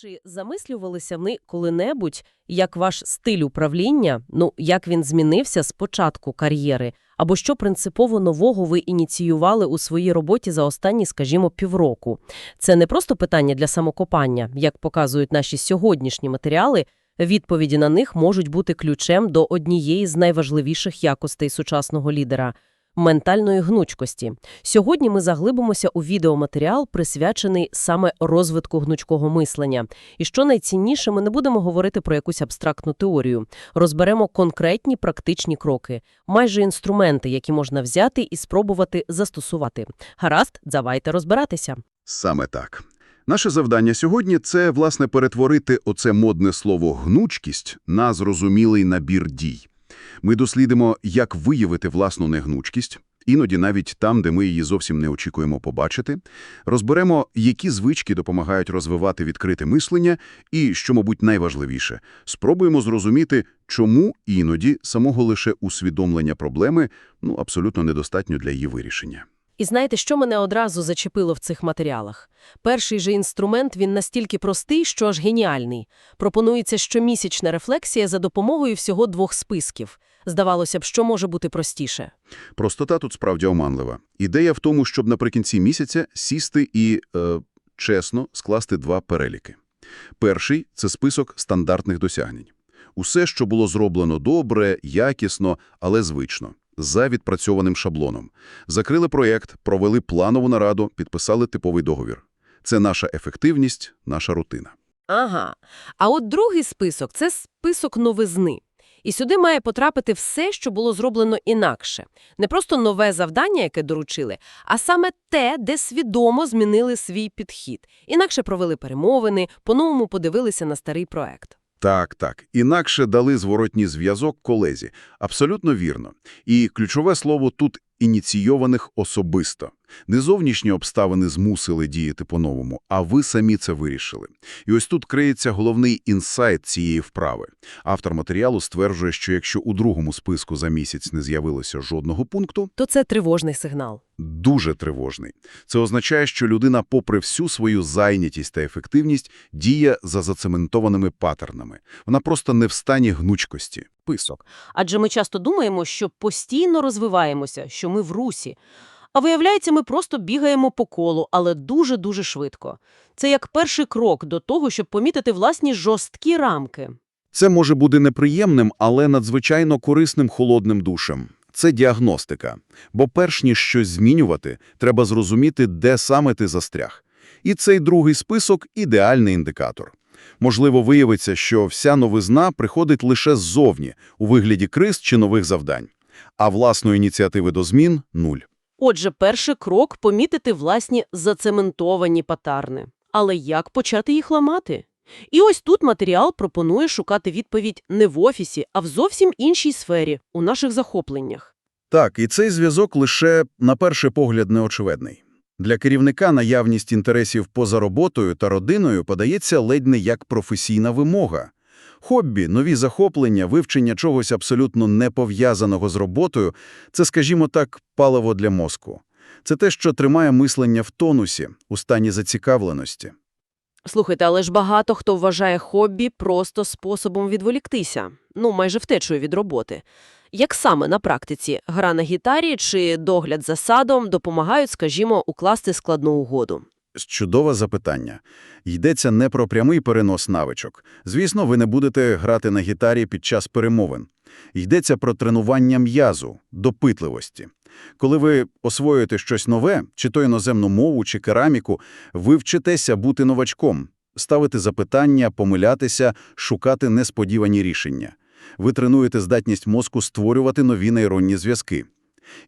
Чи замислювалися ви коли-небудь, як ваш стиль управління, ну, як він змінився з початку кар'єри, або що принципово нового ви ініціювали у своїй роботі за останні, скажімо, півроку? Це не просто питання для самокопання, як показують наші сьогоднішні матеріали, відповіді на них можуть бути ключем до однієї з найважливіших якостей сучасного лідера – ментальної гнучкості. Сьогодні ми заглибимося у відеоматеріал, присвячений саме розвитку гнучкого мислення. І що найцінніше, ми не будемо говорити про якусь абстрактну теорію. Розберемо конкретні практичні кроки, майже інструменти, які можна взяти і спробувати застосувати. Гаразд, давайте розбиратися. Саме так. Наше завдання сьогодні – це, власне, перетворити оце модне слово «гнучкість» на зрозумілий набір дій. Ми дослідимо, як виявити власну негнучкість, іноді навіть там, де ми її зовсім не очікуємо побачити, розберемо, які звички допомагають розвивати відкрите мислення і, що, мабуть, найважливіше, спробуємо зрозуміти, чому іноді самого лише усвідомлення проблеми ну, абсолютно недостатньо для її вирішення. І знаєте, що мене одразу зачепило в цих матеріалах? Перший же інструмент, він настільки простий, що аж геніальний. Пропонується щомісячна рефлексія за допомогою всього двох списків. Здавалося б, що може бути простіше. Простота тут справді оманлива. Ідея в тому, щоб наприкінці місяця сісти і, е, чесно, скласти два переліки. Перший – це список стандартних досягнень. Усе, що було зроблено добре, якісно, але звично, за відпрацьованим шаблоном. Закрили проєкт, провели планову нараду, підписали типовий договір. Це наша ефективність, наша рутина. Ага. А от другий список – це список новизни. І сюди має потрапити все, що було зроблено інакше. Не просто нове завдання, яке доручили, а саме те, де свідомо змінили свій підхід. Інакше провели перемовини, по-новому подивилися на старий проект. Так, так. Інакше дали зворотній зв'язок колезі. Абсолютно вірно. І ключове слово тут ініційованих особисто. Не зовнішні обставини змусили діяти по-новому, а ви самі це вирішили. І ось тут криється головний інсайт цієї вправи. Автор матеріалу стверджує, що якщо у другому списку за місяць не з'явилося жодного пункту, То це тривожний сигнал. дуже тривожний. Це означає, що людина, попри всю свою зайнятість та ефективність, діє за зацементованими паттернами. Вона просто не в стані гнучкості. Писок. Адже ми часто думаємо, що постійно розвиваємося, що ми в русі. А виявляється, ми просто бігаємо по колу, але дуже-дуже швидко. Це як перший крок до того, щоб помітити власні жорсткі рамки. Це може бути неприємним, але надзвичайно корисним холодним душем. Це діагностика. Бо перш ніж щось змінювати, треба зрозуміти, де саме ти застряг. І цей другий список – ідеальний індикатор. Можливо, виявиться, що вся новизна приходить лише ззовні, у вигляді криз чи нових завдань. А власної ініціативи до змін – нуль. Отже, перший крок – помітити власні зацементовані патарни. Але як почати їх ламати? І ось тут матеріал пропонує шукати відповідь не в офісі, а в зовсім іншій сфері, у наших захопленнях. Так, і цей зв'язок лише, на перший погляд, неочевидний. Для керівника наявність інтересів поза роботою та родиною подається ледь не як професійна вимога. Хобі, нові захоплення, вивчення чогось абсолютно не пов'язаного з роботою – це, скажімо так, паливо для мозку. Це те, що тримає мислення в тонусі, у стані зацікавленості. Слухайте, але ж багато хто вважає хобі просто способом відволіктися, ну, майже втечою від роботи. Як саме на практиці гра на гітарі чи догляд за садом допомагають, скажімо, укласти складну угоду? Чудове запитання. Йдеться не про прямий перенос навичок. Звісно, ви не будете грати на гітарі під час перемовин. Йдеться про тренування м'язу, допитливості. Коли ви освоюєте щось нове, чи то іноземну мову, чи кераміку, ви вчитеся бути новачком, ставити запитання, помилятися, шукати несподівані рішення. Ви тренуєте здатність мозку створювати нові нейронні зв'язки.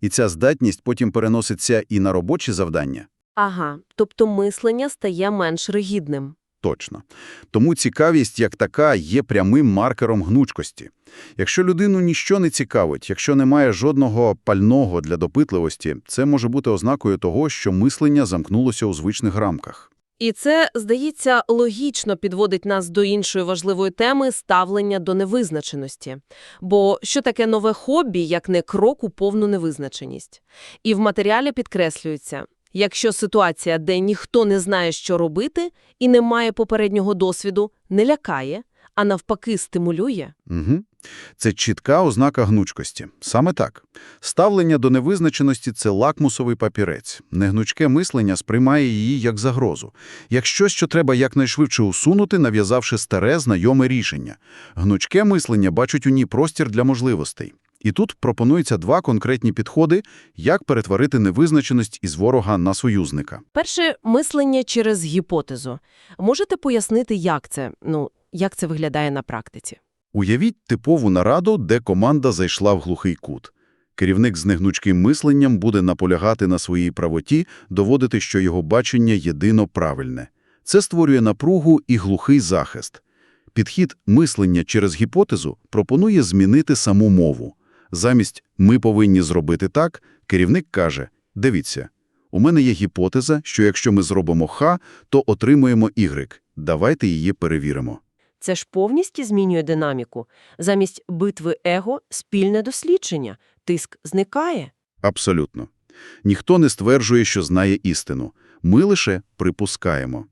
І ця здатність потім переноситься і на робочі завдання. Ага, тобто мислення стає менш ригідним. Точно. Тому цікавість як така є прямим маркером гнучкості. Якщо людину ніщо не цікавить, якщо немає жодного пального для допитливості, це може бути ознакою того, що мислення замкнулося у звичних рамках. І це, здається, логічно підводить нас до іншої важливої теми – ставлення до невизначеності. Бо що таке нове хобі, як не крок у повну невизначеність? І в матеріалі підкреслюється – Якщо ситуація, де ніхто не знає, що робити, і не має попереднього досвіду, не лякає, а навпаки стимулює. Угу. Це чітка ознака гнучкості. Саме так. Ставлення до невизначеності – це лакмусовий папірець. Негнучке мислення сприймає її як загрозу, як щось, що треба якнайшвидше усунути, нав'язавши старе, знайоме рішення. Гнучке мислення бачить у ній простір для можливостей. І тут пропонуються два конкретні підходи, як перетворити невизначеність із ворога на союзника. Перше – мислення через гіпотезу. Можете пояснити, як це, ну, як це виглядає на практиці? Уявіть типову нараду, де команда зайшла в глухий кут. Керівник з негнучким мисленням буде наполягати на своїй правоті, доводити, що його бачення єдино правильне. Це створює напругу і глухий захист. Підхід мислення через гіпотезу пропонує змінити саму мову. Замість «ми повинні зробити так» керівник каже «дивіться, у мене є гіпотеза, що якщо ми зробимо «х», то отримуємо «y». Давайте її перевіримо». Це ж повністю змінює динаміку. Замість битви его – спільне дослідження. Тиск зникає. Абсолютно. Ніхто не стверджує, що знає істину. Ми лише припускаємо.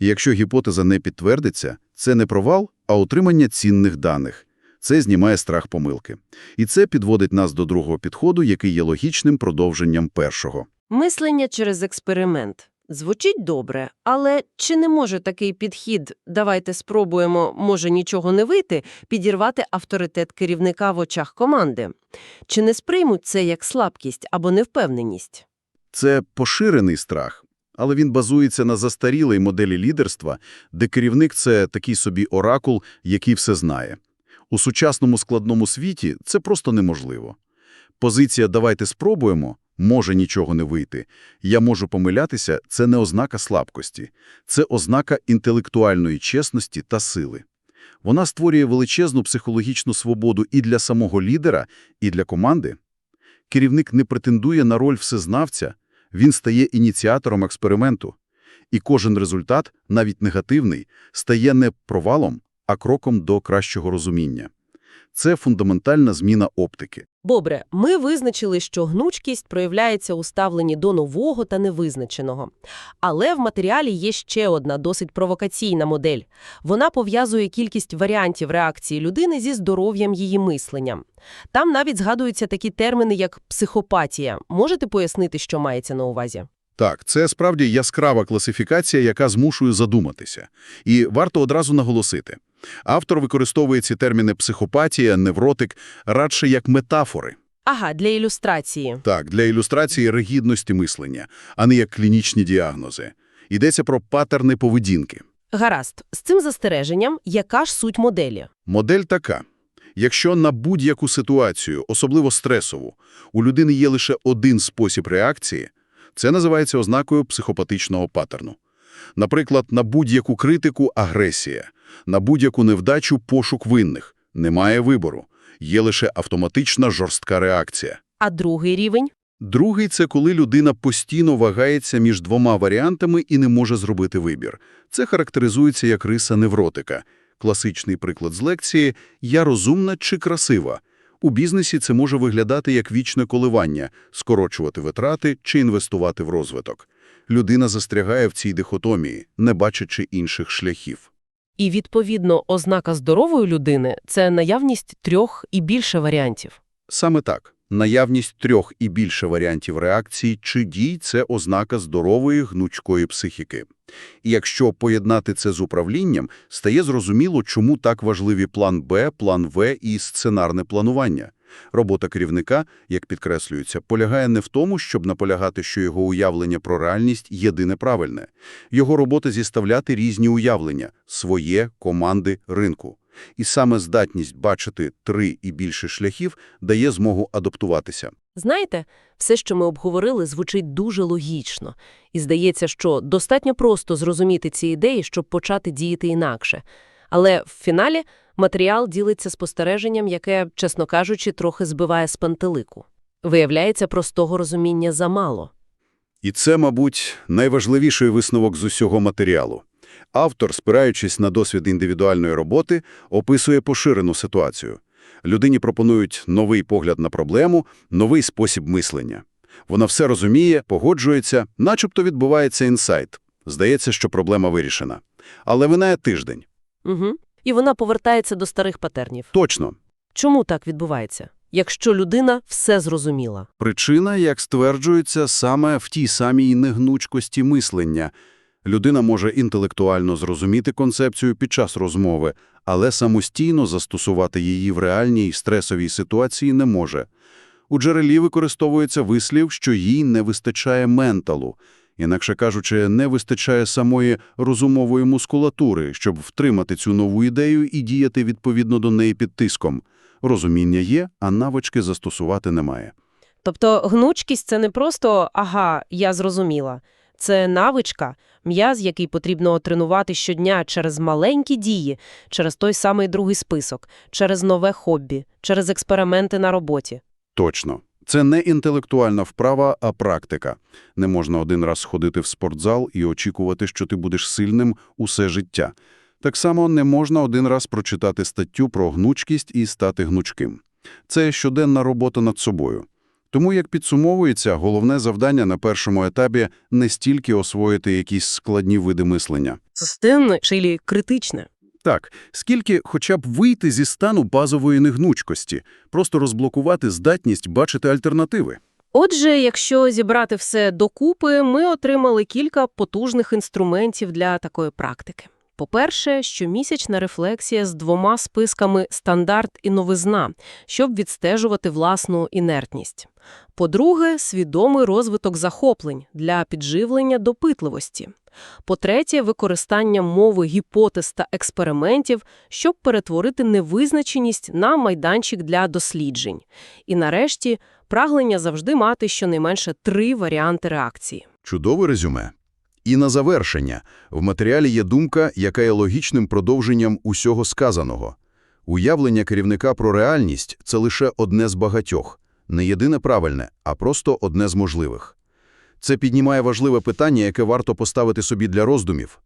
І якщо гіпотеза не підтвердиться, це не провал, а отримання цінних даних. Це знімає страх помилки. І це підводить нас до другого підходу, який є логічним продовженням першого. Мислення через експеримент. Звучить добре, але чи не може такий підхід «давайте спробуємо, може нічого не вийти» підірвати авторитет керівника в очах команди? Чи не сприймуть це як слабкість або невпевненість? Це поширений страх, але він базується на застарілій моделі лідерства, де керівник – це такий собі оракул, який все знає. У сучасному складному світі це просто неможливо. Позиція «давайте спробуємо» може нічого не вийти. Я можу помилятися – це не ознака слабкості. Це ознака інтелектуальної чесності та сили. Вона створює величезну психологічну свободу і для самого лідера, і для команди. Керівник не претендує на роль всезнавця, він стає ініціатором експерименту. І кожен результат, навіть негативний, стає не провалом, а кроком до кращого розуміння. Це фундаментальна зміна оптики. Добре, ми визначили, що гнучкість проявляється у ставленні до нового та невизначеного. Але в матеріалі є ще одна досить провокаційна модель. Вона пов'язує кількість варіантів реакції людини зі здоров'ям її мисленням. Там навіть згадуються такі терміни, як психопатія. Можете пояснити, що мається на увазі? Так, це справді яскрава класифікація, яка змушує задуматися. І варто одразу наголосити. Автор використовує ці терміни психопатія, невротик радше як метафори. Ага, для ілюстрації. Так, для ілюстрації ригідності мислення, а не як клінічні діагнози. Йдеться про паттерни поведінки. Гаразд, з цим застереженням, яка ж суть моделі? Модель така. Якщо на будь-яку ситуацію, особливо стресову, у людини є лише один спосіб реакції, це називається ознакою психопатичного паттерну. Наприклад, на будь-яку критику – агресія, на будь-яку невдачу – пошук винних. Немає вибору. Є лише автоматична жорстка реакція. А другий рівень? Другий – це коли людина постійно вагається між двома варіантами і не може зробити вибір. Це характеризується як риса невротика. Класичний приклад з лекції «Я розумна чи красива?». У бізнесі це може виглядати як вічне коливання – скорочувати витрати чи інвестувати в розвиток. Людина застрягає в цій дихотомії, не бачачи інших шляхів. І, відповідно, ознака здорової людини – це наявність трьох і більше варіантів. Саме так. Наявність трьох і більше варіантів реакції чи дій – це ознака здорової гнучкої психіки. І якщо поєднати це з управлінням, стає зрозуміло, чому так важливі план Б, план В і сценарне планування. Робота керівника, як підкреслюється, полягає не в тому, щоб наполягати, що його уявлення про реальність єдине правильне. Його робота – зіставляти різні уявлення – своє, команди, ринку. І саме здатність бачити три і більше шляхів дає змогу адаптуватися. Знаєте, все, що ми обговорили, звучить дуже логічно. І здається, що достатньо просто зрозуміти ці ідеї, щоб почати діяти інакше. Але в фіналі матеріал ділиться спостереженням, яке, чесно кажучи, трохи збиває з пантелику. Виявляється, простого розуміння замало. І це, мабуть, найважливіший висновок з усього матеріалу. Автор, спираючись на досвід індивідуальної роботи, описує поширену ситуацію. Людині пропонують новий погляд на проблему, новий спосіб мислення. Вона все розуміє, погоджується, начебто відбувається інсайт. Здається, що проблема вирішена. Але минає тиждень. Угу. І вона повертається до старих патернів. Точно. Чому так відбувається? Якщо людина все зрозуміла. Причина, як стверджується, саме в тій самій негнучкості мислення. Людина може інтелектуально зрозуміти концепцію під час розмови, але самостійно застосувати її в реальній стресовій ситуації не може. У джерелі використовується вислів, що їй не вистачає менталу, інакше кажучи, не вистачає самої розумової мускулатури, щоб втримати цю нову ідею і діяти відповідно до неї під тиском. Розуміння є, а навички застосувати немає. Тобто гнучкість – це не просто «ага, я зрозуміла». Це навичка, м'яз, який потрібно тренувати щодня через маленькі дії, через той самий другий список, через нове хобі, через експерименти на роботі. Точно. Це не інтелектуальна вправа, а практика. Не можна один раз сходити в спортзал і очікувати, що ти будеш сильним усе життя. Так само не можна один раз прочитати статтю про гнучкість і стати гнучким. Це щоденна робота над собою. Тому, як підсумовується, головне завдання на першому етапі не стільки освоїти якісь складні види мислення. Системне чи критичне. Так, скільки хоча б вийти зі стану базової негнучкості, просто розблокувати здатність бачити альтернативи. Отже, якщо зібрати все докупи, ми отримали кілька потужних інструментів для такої практики. По-перше, щомісячна рефлексія з двома списками «стандарт» і «новизна», щоб відстежувати власну інертність. По-друге, свідомий розвиток захоплень для підживлення допитливості. По-третє, використання мови гіпотез та експериментів, щоб перетворити невизначеність на майданчик для досліджень. І нарешті, прагнення завжди мати щонайменше три варіанти реакції. Чудове резюме. І на завершення. В матеріалі є думка, яка є логічним продовженням усього сказаного. Уявлення керівника про реальність – це лише одне з багатьох. Не єдине правильне, а просто одне з можливих. Це піднімає важливе питання, яке варто поставити собі для роздумів.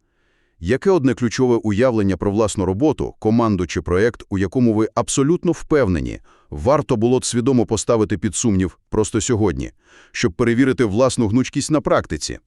Яке одне ключове уявлення про власну роботу, команду чи проєкт, у якому ви абсолютно впевнені, варто було б свідомо поставити під сумнів просто сьогодні, щоб перевірити власну гнучкість на практиці?